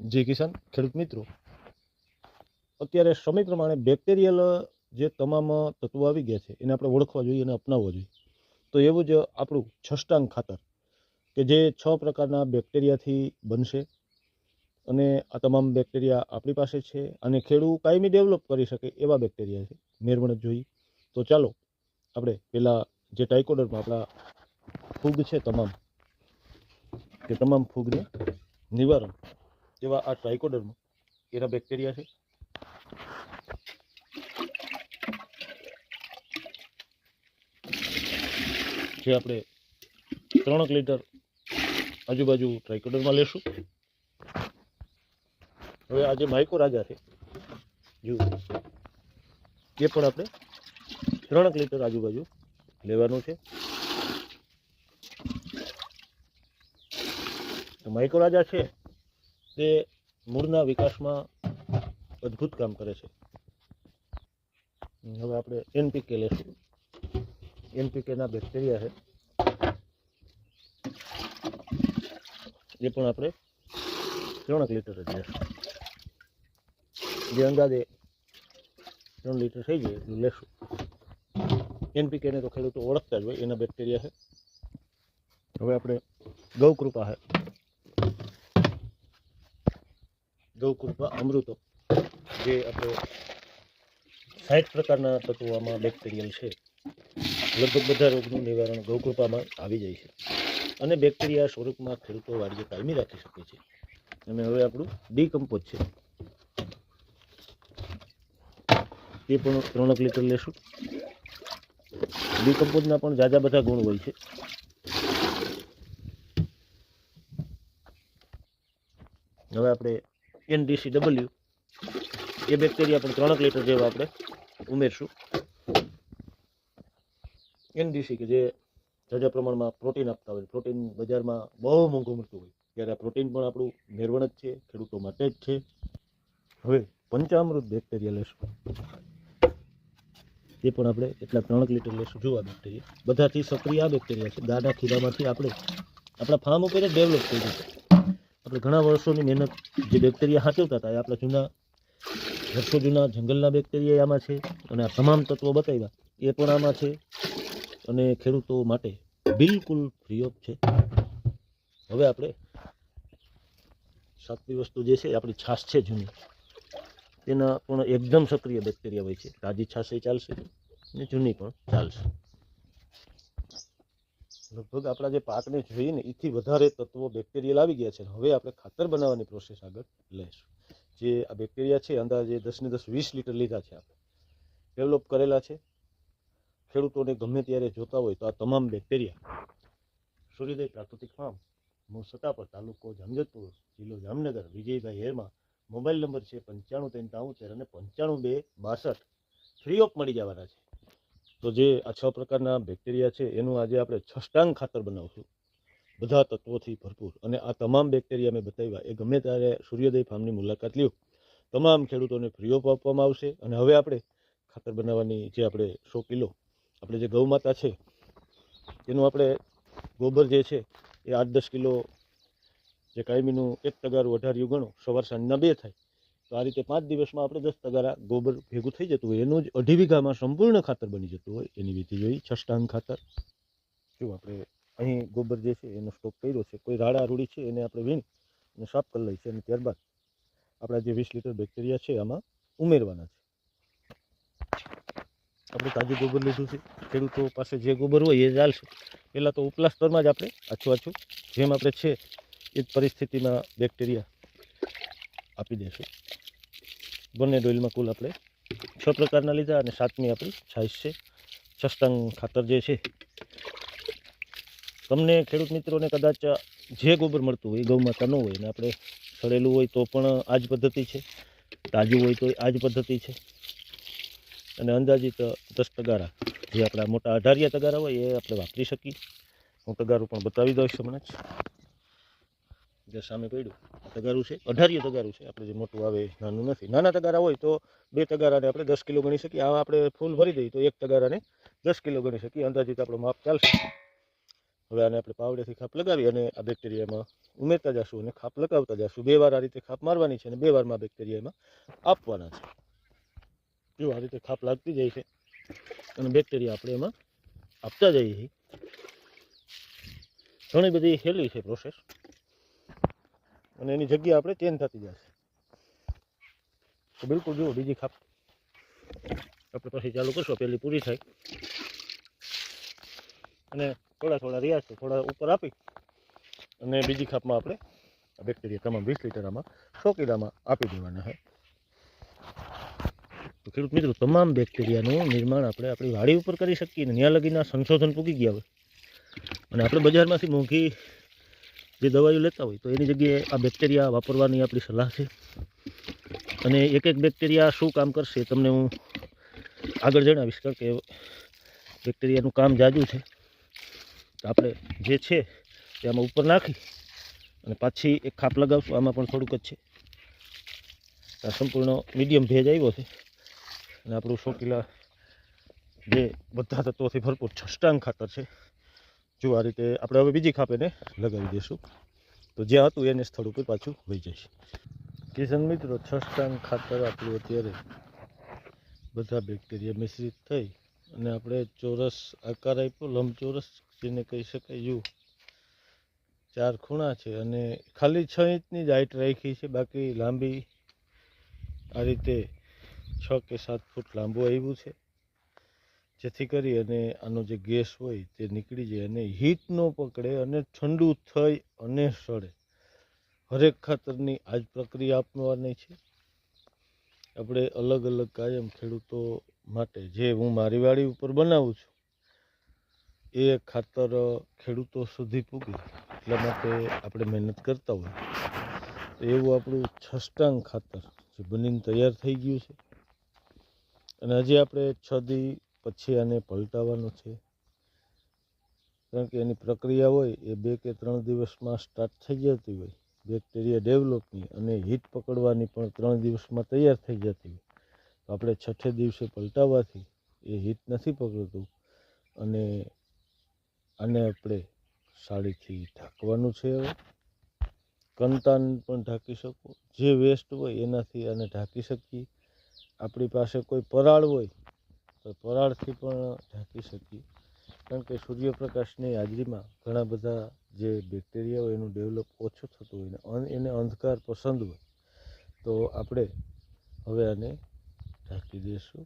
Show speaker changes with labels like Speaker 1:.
Speaker 1: જી કિસાન ખેડૂત મિત્રો. અત્યારે સમય પ્રમાણે બેક્ટેરિયલ જે તમામ તત્વો આવી ગયા છે, એને આપણે ઓળખવા જોઈએ અને અપનાવવા જોઈએ. તો એવું જ આપણું છષ્ટાંગ ખાતર, કે જે છ પ્રકારના બેક્ટેરિયાથી બનશે. અને આ તમામ બેક્ટેરિયા આપણી પાસે છે અને ખેડૂત કાયમી ડેવલપ કરી શકે એવા બેક્ટેરિયા છે. નિર્વણ જોઈ તો ચાલો, આપણે પહેલાં જે ટાઇકોડરમાં આપણા ફૂગ છે, તમામ. કે તમામ ફૂગને નિવારણ જેવા આ ટ્રાઇકોડર્મ એના બેક્ટેરિયા છે. જે આપણે ત્રણક લીટર આજુબાજુ ટ્રાઇકોડરમાં લેશું. હવે આ જે માઇકો રાજા છે, જુઓ. એ પણ આપણે ત્રણક લીટર આજુબાજુ લેવાનું છે. તો માઇકો રાજા છે. તે મૂળના વિકાસમાં અદ્ભુત કામ કરે છે. હવે આપણે એનપીકે લેશું. એનપીકેના બેક્ટેરિયા છે. એ પણ આપણે ત્રણક લીટર જ લેશું. જે અંદાજે ત્રણ લીટર થઈ જાય એટલું લેશું. એનપીકેને તો ખેડૂતો ઓળખતા જ હોય, એના બેક્ટેરિયા છે. હવે આપણે ગૌકૃપા છે. ગૌકૃપા અમૃતો જે આપણે સાઠ પ્રકારના તત્વો આમાં બેક્ટેરિયલ છે. લગભગ બધા રોગનું નિવારણ ગૌકૃપામાં આવી જાય છે. અને બેક્ટેરિયા સ્વરૂપમાં ખેડૂતો વાડીએ કાયમી રાખી શકે છે. અને હવે આપણું ડીકમ્પોઝ છે. એ પણ ત્રણક લીટર લેશું. ડીકમ્પોઝના પણ જાજા બધા ગુણ હોય છે. હવે આપણે એનડીસી ડબલ્યુ એ બેક્ટેરિયા પણ ત્રણક લીટર જેવા આપણે ઉમેરશું. એનડીસી કે જે જાજા પ્રમાણમાં પ્રોટીન આપતા હોય. પ્રોટીન બજારમાં બહુ મોંઘું મળતું હોય. ત્યારે આ પ્રોટીન પણ આપણું મેળવણ જ છે, ખેડૂતો માટે જ છે. હવે પંચામૃત બેક્ટેરિયા લેશું. એ પણ આપણે એટલા ત્રણક લીટર લેશું. જોવા બેક્ટેરિયા બધાથી સક્રિય આ બેક્ટેરિયા છે. દાદા ખીરામાંથી આપણે, આપણા ફાર્મ ઉપર ડેવલપ થઈ છે. આપણે ઘણા વર્ષોની મહેનત જે બેક્ટેરિયા સાચવતા હતા એ આપણા જૂના, વર્ષો જૂના જંગલના બેક્ટેરિયા આમાં છે અને આ તમામ તત્વો બતાવ્યા. એ પણ આમાં છે અને ખેડૂતો માટે બિલકુલ ફ્રી ઓફ છે. હવે આપણે સાતમી વસ્તુ જે છે આપણી છાશ છે જૂની. તેના પણ એકદમ સક્રિય બેક્ટેરિયા હોય છે. તાજી છાશ એ ચાલશે અને જૂની પણ ચાલશે. લગભગ આપણા જે પાકને જોઈએ ને એથી વધારે તત્વો બેક્ટેરિયલ આવી ગયા છે. હવે આપણે ખાતર બનાવવાની પ્રોસેસ આગળ લઈશું. જે આ બેક્ટેરિયા છે, અંદાજે દસને દસ વીસ લીટર લીધા છે આપણે. ડેવલપ કરેલા છે. ખેડૂતોને ગમે ત્યારે જોતા હોય તો આ તમામ બેક્ટેરિયા સૂર્યોદય પ્રાકૃતિક ફાર્મ મૂળ પર તાલુકો જામજતપુર જિલ્લો જામનગર, વિજયભાઈ હેરમાં મોબાઈલ નંબર છે પંચાણું ત્રાણું અને પંચાણું બે બાસઠ. ફ્રી ઓફ મળી જવાના છે. તો જે આ છ પ્રકારના બેક્ટેરિયા છે, એનું આજે આપણે છષ્ટાંગ ખાતર બનાવશું. બધા તત્વોથી ભરપૂર. અને આ તમામ બેક્ટેરિયા મેં બતાવ્યા, એ ગમે ત્યારે સૂર્યોદય ફાર્મની મુલાકાત લ્યો. તમામ ખેડૂતોને ફ્રી ઓફ આપવામાં આવશે. અને હવે આપણે ખાતર બનાવવાની જે આપણે સો કિલો આપણે જે ગૌમાતા છે, એનું આપણે ગોબર જે છે, એ આઠ દસ કિલો જે કાયમીનું એક તગારું અઢારિયું ગણો સવાર સાંજના બે થાય. તો આ રીતે પાંચ દિવસમાં આપણે દસ તગારા ગોબર ભેગું થઈ જતું હોય. એનું જ અઢી વીઘામાં સંપૂર્ણ ખાતર બની જતું હોય. એની વિધિ જોઈ, છષ્ટાંગ ખાતર. જો આપણે અહીં ગોબર જે છે, એનો સ્ટોક કર્યો છે, કોઈ રાડા રૂડી છે, એને આપણે વીણી અને સાફ કરી લઈએ છીએ અને ત્યારબાદ આપણા જે વીસ લીટર બેક્ટેરિયા છે, આમાં ઉમેરવાના છે. આપણે તાજું ગોબર લીધું છે. ખેડૂતો પાસે જે ગોબર હોય, એ ચાલશે પહેલાં તો ઉપલા સ્તરમાં જ આપણે આછું આછું જેમ આપણે છે, એ જ પરિસ્થિતિમાં બેક્ટેરિયા આપી દેશું. બંને ડોઇલમાં કુલ આપણે છ પ્રકારના લીધા અને સાતમી આપણી છાશ છે. છષ્ટાંગ ખાતર જે છે, તમને ખેડૂત મિત્રોને કદાચ જે ગોબર મળતું હોય એ ગૌમાતા ન હોય ને આપણે સડેલું હોય તો પણ આ જ પદ્ધતિ છે, તાજું હોય તો આ જ પદ્ધતિ છે. અને અંદાજિત દસ તગારા, જે આપણા મોટા અઢારિયા તગારા હોય એ આપણે વાપરી શકીએ. હું તગારું પણ બતાવી દઈશ હમણાં જ. જે સામે પડ્યું તગારું છે. અઢારિયું તગારું છે. આપણે જે મોટું આવે, નાનું નથી. નાના તગારા હોય તો બે તગારાને આપણે દસ કિલો ગણી શકીએ. આ આપણે ફૂલ ભરી દઈએ તો એક તગારાને દસ કિલો ગણી શકીએ. અંદાજિત આપણો માપ ચાલશે. હવે આને આપણે પાવડેથી ખાપ લગાવી અને આ બેક્ટેરિયામાં ઉમેરતા જશું અને ખાપ લગાવતા જશું. બે વાર આ રીતે ખાપ મારવાની છે અને બે વારમાં બેક્ટેરિયામાં આપવાના છે. જો આ રીતે ખાપ લાગતી જાય છે અને બેક્ટેરિયા આપણે એમાં આપતા જઈએ છીએ. ઘણી બધી હેલી છે પ્રોસેસ અને એની જગ્યા આપણે ચેન્જ થતી જશે. તો બિલકુલ જુઓ, બીજી ખાપ. આપણે પછી ચાલુ કરશું પહેલી પૂરી થાય. અને થોડા થોડા રહ્યા છે, થોડા ઉપર આપી. અને બીજી ખાપમાં આપણે બેક્ટેરિયા તમામ વીસ લીટર આમાં સો કિલામાં આપી દેવાના છે. તો ખેડૂત મિત્રો, તમામ બેક્ટેરિયાનું નિર્માણ આપણે આપણી વાડી ઉપર કરી શકીએ ને ત્યાં લગીના સંશોધન પૂગી ગયા હોય. અને આપણે બજારમાંથી મોંઘી જે દવાઈઓ લેતા હોય તો એની જગ્યાએ આ બેક્ટેરિયા વાપરવાની આપણી સલાહ છે. અને એક એક બેક્ટેરિયા શું કામ કરશે તમને હું આગળ જણાવીશ, કારણ કે બેક્ટેરિયાનું કામ જાજુ છે. તો આપણે જે છે તે આમાં ઉપર નાખી અને પાછી એક ખાપ લગાવશું. આમાં પણ થોડુંક જ છે. આ સંપૂર્ણ મીડિયમ ભેજ આવ્યો છે. અને આપણું શોકીલા જે બધા તત્વોથી ભરપૂર છષ્ટાંગ ખાતર છે. જો આ રીતે આપણે હવે બીજી ખાપેને લગાવી દઈશું તો જ્યાં હતું એને સ્થળ ઉપર પાછું વહી જશે કિશન મિત્રો છષ્ટાંગ ખાતર આપણું અત્યારે. બધા બેક્ટેરિયા મિશ્રિત થઈ અને આપણે ચોરસ આકાર આપ્યો. લંબચોરસ જેને કહી શકાય યુ. ચાર ખૂણા છે અને ખાલી છ ઇંચની જ હાઈટ રાખી છે. બાકી લાંબી આ રીતે છ કે સાત ફૂટ લાંબુ આવ્યું છે. જેથી કરી અને આનો જે ગેસ હોય તે નીકળી જાય અને હીટ ન પકડે અને ઠંડુ થઈ અને સડે. હરેક ખાતરની આ જ પ્રક્રિયા આપવાની છે. આપણે અલગ અલગ કાયમ ખેડૂતો માટે જે હું મારી વાડી ઉપર બનાવું છું, એ ખાતર ખેડૂતો સુધી પૂગે એટલા માટે આપણે મહેનત કરતા હોય. તો એવું આપણું છષ્ટાંગ ખાતર જે બનીને તૈયાર થઈ ગયું છે. અને હજી આપણે છ દી પછી આને પલટાવવાનું છે. કારણ કે એની પ્રક્રિયા હોય, એ બે કે ત્રણ દિવસમાં સ્ટાર્ટ થઈ જતી હોય. બેક્ટેરિયા ડેવલપની અને હીટ પકડવાની પણ ત્રણ દિવસમાં તૈયાર થઈ જતી હોય. તો આપણે છઠ્ઠે દિવસે પલટાવવાથી એ હીટ નથી પકડતું અને આને આપણે સાડીથી ઢાંકવાનું છે હવે. કંતાન પણ ઢાંકી શકો. જે વેસ્ટ હોય એનાથી આને ઢાંકી શકીએ. આપણી પાસે કોઈ પરાળ હોય પરાળથી પણ ઢાંકી શકીએ. કારણ કે સૂર્યપ્રકાશની હાજરીમાં ઘણા બધા જે બેક્ટેરિયા હોય એનું ડેવલપ ઓછું થતું હોય ને એને અંધકાર પસંદ હોય, તો આપણે હવે આને ઢાંકી દઈશું.